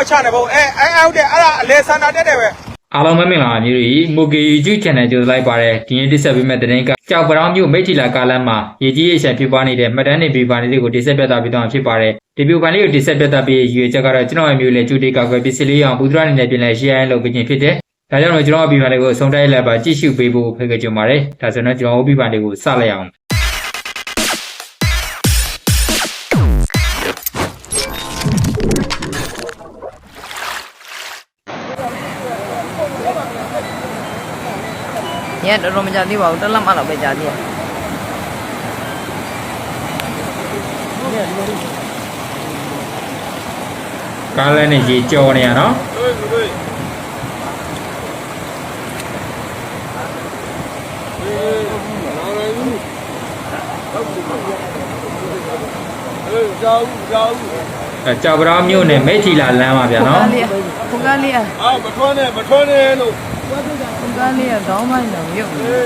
မချနဲ့ဘုံအဲအဲဟုတ်တယ်အဲ့ဒါအလဲဆန္ဒတက်တယ်ပဲအားလုံးပဲမင်္ဂလာပါညီတို့ဒီမိုကေ YouTube channel ကြိုလိုက်ပါရတဲ့ဒီနေ့တိဆက်ပေးမယ့်တဲ့ရင်ကကြောက်ပရောင်းမြို့မိတ်တီလာကားလမ်းမှာရေကြီးရေရှမ်းဖြစ်ပွားနေတဲ့မှတ်တမ်းတွေပြပါနေတွေကိုတိဆက်ပြသပေးတော့ဖြစ်ပါတယ်ဒီဗီဒီယိုဖိုင်လေးကိုတိဆက်ပြသပေးရည်ရွယ်ချက်ကတော့ကျွန်တော်ရဲ့မျိုးလေကျူတီကောက်ွယ်ပစ္စည်းလေးအောင်ပူဒရာအနေနဲ့ပြင်လဲ share လုပ်ပေးခြင်းဖြစ်တယ်ဒါကြောင့်လို့ကျွန်တော်ဗီဒီယိုဖိုင်လေးကိုအဆုံးတိုက်လိုက်ပါကြည့်ရှုပေးဖို့ဖိတ်ကြုံပါတယ်ဒါဆိုတော့ကျွန်တော်ဗီဒီယိုဖိုင်လေးကိုစလိုက်အောင် ညတော်တော်မကြသေးပါဘူးတစ်လက်မှတော့ပဲကြာသေးတယ်ကားလမ်းနဲ့ရေကြော်နေရနော်ကြောက်ကြောက်အဲကြောက်ပရောင်းမြို့နယ်မိတ်တီလာလမ်းမှာဗျာနော်လေးဖုန်ကားလေးอ่ะအာမထွန်းနဲ့မထွန်းနဲ့လို့ ဖုန်ကားလေးอ่ะခေါင်းမိုင်းတော့ရုပ်နေ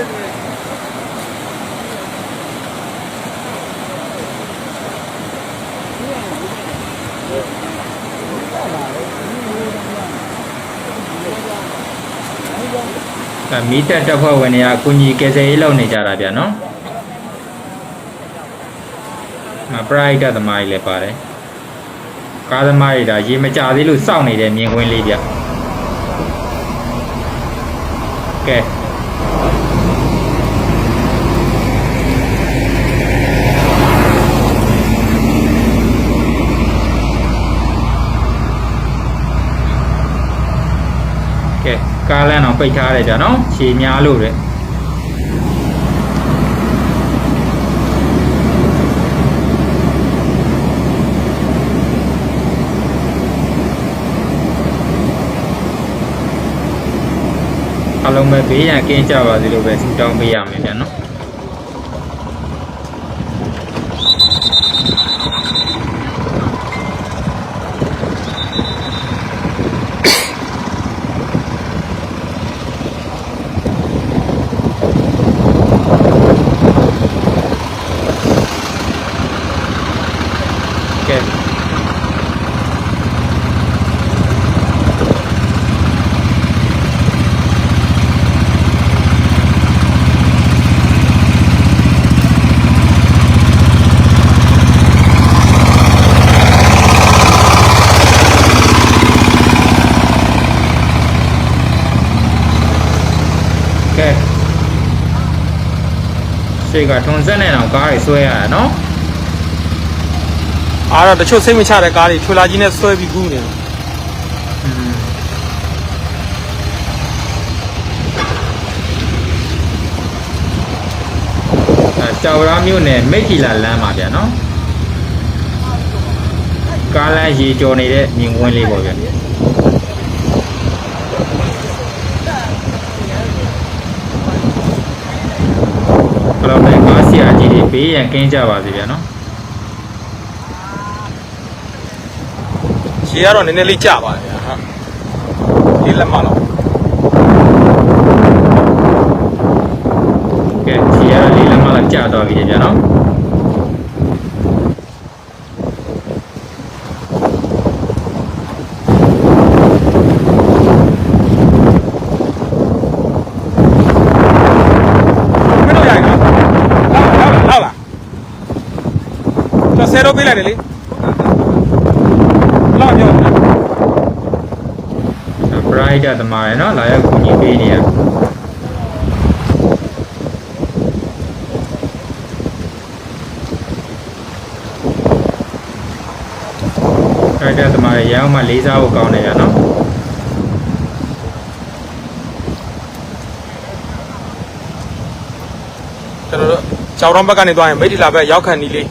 အဲမီးတက်တက်ဖွဲ့ဝင်တွေကကုညီကယ်ဆယ်ရေးလုပ်နေကြတာဗျာနော်မပရိုက်တာသမားကြီးလည်းပါတယ်ကားသမားတွေဒါရေမကြသေးလို့စောင့်နေတဲ့မြင်ကွင်းလေးဗျ ကဲကဲကားလမ်းတော့ပိတ်ထားတယ်ဗျာနော်ခြေများလို့တဲ့ အလုံးပဲဘေးရန်ကင်းကြပါစေလို့ပဲဆုတောင်းပေးရမယ်ဗျာနော်ကဲကဲ ရှေ့ကထုံဆက်နေအောင်ကားတွေဆွဲရတာနော်အာတော့တချို့စိတ်မချတဲ့ကားတွေထွေလာကြီးနဲ့ဆွဲပြီးကူးနေတယ်อืมအဲကြောက်ရာမြို့နယ်မိတ်တီလာလမ်းပါဗျာနော်ကားလမ်းရေကျော်နေတဲ့မြင်ကွင်းလေးပေါ့ဗျာဘယ်လိုလဲကားစီယာကြီးတွေဘေး ရန်ကင်းကြပါစေဗျာနော်ရေကတော့နည်းနည်းလေးကျပါတယ်ဗျာဟာဒီလက်မတော့ကဲစီယာလေးလက်မလာကြာတော့ပြီဗျာနော် မင်းတို့ရိုက်နော်လောက်လားလောက်လားတော့ ဆယ်တော့ပေးလိုက်တယ်လေလောက်ပြောနေဘရိုက်တာသမားရယ်နော်လာရောက်ကူညီပေးနေရရိုက်တာသမားရယ်ရအောင်မှလေးစားဖို့ကောင်းနေရနော်ကျွန်တော်တို့ကြောက်တော့ဘက်ကနေသွားရင်မိတ်တီလာဘက်ရောက်ခံနီးလေး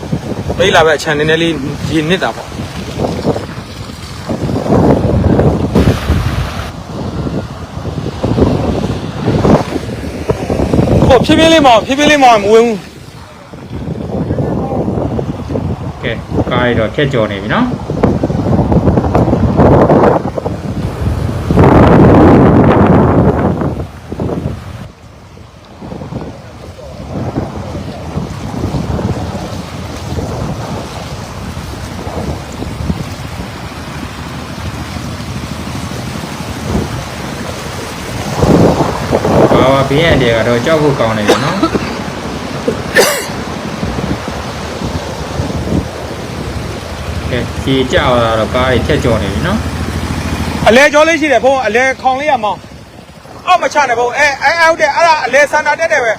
မိတ်လာဘက်အချန်နည်းနည်းလေးရေနစ်တာပေါ့ဟိုဖြည်းဖြည်းလေးမောင်ဖြည်းဖြည်းလေးမောင်မဝင်ဘူးကဲကားရတော့ခက်ကြော်နေပြီနော် ဘေးရန်တွေကတော့ကြောက်ဖို့ကောင်းနေပြီနော်ကဲဒီကြောက်လာတော့ကားတွေထက်ကျော်နေပြီနော်အလဲကြောလေးရှိတယ်ဘုံအလဲခေါင်လေးရမောင်းအောက်မချနဲ့ဘုံအဲအဲအောက်တဲ့အဲ့ဒါအလဲဆန္ဒတက်တယ်ပဲ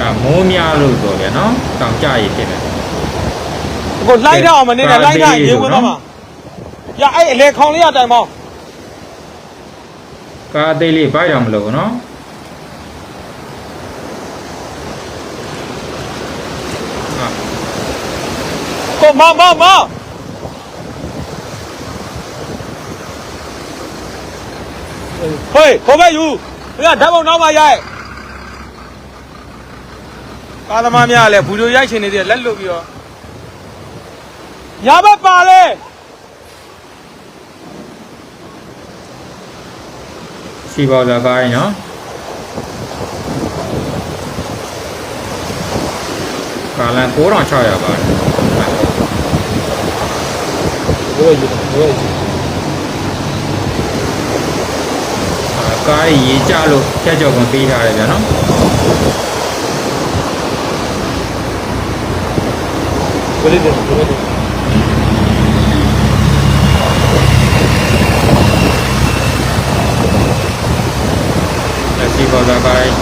အဲမိုးများလို့ဆိုပြန်နော် တောင်ကြရည်ဖြစ်တယ်ကိုလိုက်တော့အောင်မနေနဲ့လိုက်တော့ရေဝင်တော့မှာရအဲ့အလဲခေါင်လေးရတိုင်မောင်းကားအသေးလေးဘိုက်တော့မလို့နော်ကိုမောင်းမောင်းမောင်းဟေးခေါ်ပဲယူဘယ်ကဓာတ်ပုံနောက်မှရိုက် ကာသမားများလည်းဘူလိုရိုက်ရှင်နေတယ်လက်လွတ်ပြီးတော့ရဘက်ပါလေစီပေါ်လာကားရင်နော်ကာလန်9600ပါတယ်ဘယ်ယူဘယ်ယူအာကားကြီးရေကျလို့ဖြတ်ကျော်ကုန်ပေးထားတယ်ဗျာနော် ဘယ်လိုလဲဘယ်လိုလဲလက်စီပေါ်လာကားကြီး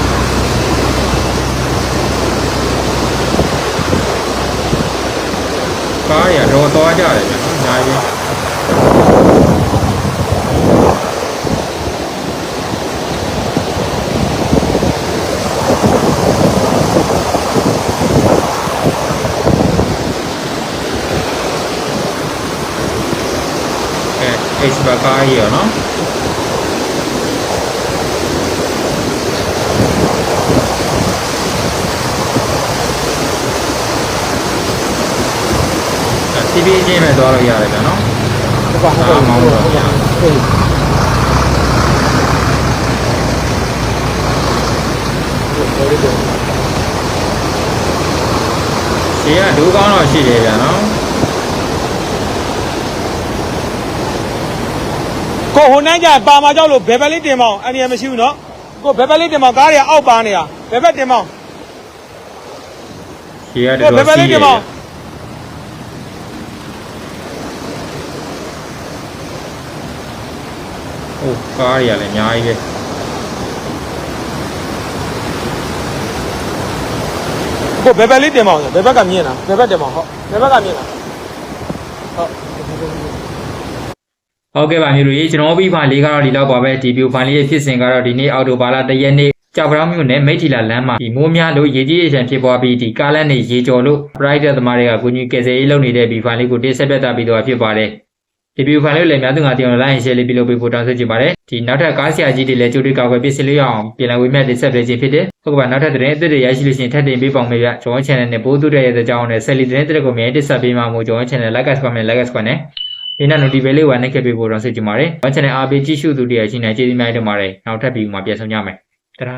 ကားရတော့သွားကြတယ်ဗျာနော်အများကြီး အဲ H ဘကားကြီးရောနော်စီးပြေးချင်းပဲသွားလို့ရတယ်ဗျာနော်ဟုတ်ပါဟုတ်ပါမောင်းတော့ရဟုတ်ရှေ့ကဒူးကောင်းတော့ရှိတယ်ဗျာနော် ကိုဟိုနှမ်းကြပါမကြောက်လို့ဘယ်ဘက်လေးတင်မအောင်အန္တရာယ်မရှိဘူးနော်ကိုဘယ်ဘက်လေးတင်မအောင်ကားတွေကအောက်ပါနေတာဘယ်ဘက်တင်မအောင်ရှေ့ရတဲ့ကိုဘယ်ဘက်လေးတင်မအောင်ဟိုကားတွေကလည်းအများကြီးပဲကိုဘယ်ဘက်လေးတင်မအောင်ဘယ်ဘက်ကမြင်လားဘယ်ဘက်တင်မအောင်ဟုတ်ဘယ်ဘက်ကမြင်လား ဟုတ်ကဲ့ပါမျိုးတို့ရေကျွန်တော်ပြီးဖာလေးကတော့ဒီလောက်ပါပဲဒီဗီဒီယိုဖိုင်လေးရဲ့ဖြစ်စဉ်ကတော့ဒီနေ့အော်တိုဘာလတရက်နေ့ကြောက်ပြောင်းမြို့နယ်မိထီလာလမ်းမှာဒီမိုးများလို့ရေကြီးရေချမ်းဖြစ်ပွားပြီးဒီကားလမ်းနေရေကျော်လို့ private သမားတွေကကိုကြီးကယ်ဆယ်ရေးလုပ်နေတဲ့ဗီဒီယိုဖိုင်လေးကိုတင်ဆက်ပြသပြီးတော့ဖြစ်ပါတယ်ဒီဗီဒီယိုဖိုင်လေးကိုလည်းများသူငါတင်အောင် like and share လေးပြုလုပ်ပေးဖို့တောင်းဆိုချင်ပါတယ်ဒီနောက်ထပ်ကားဆရာကြီးတွေလည်းကြိုတွေကောက်ွယ်ပြစ်စလေးအောင်ပြင်လဝေးမြတ်တင်ဆက်ပေးခြင်းဖြစ်တယ်ဟုတ်ကဲ့ပါနောက်ထပ်သတင်းအသစ်တွေရရှိလို့ရှိရင်ထပ်တင်ပေးပေါင်းမယ်ဗျကျွန်တော် channel နဲ့ပို့သူတဲ့ရဲ့အကြောင်းနဲ့ဆက်လီသတင်းတွေကိုမြန်တက်ဆက်ပေးမှာမို့ကျွန်တော် channel like comment like comment နဲ့ ဒီနောက် notification လေးဝါနဲ့ခဲ့ပေးဖို့တောင်းဆိုချင်ပါတယ်ကျွန်တော် channel အားပေးကြည့်ရှုသူတွေရရှိနေကျေးဇူးများတင်ပါတယ်နောက်ထပ်ဗီဒီယိုမှာပြန်ဆောင်ကြမယ်တရာ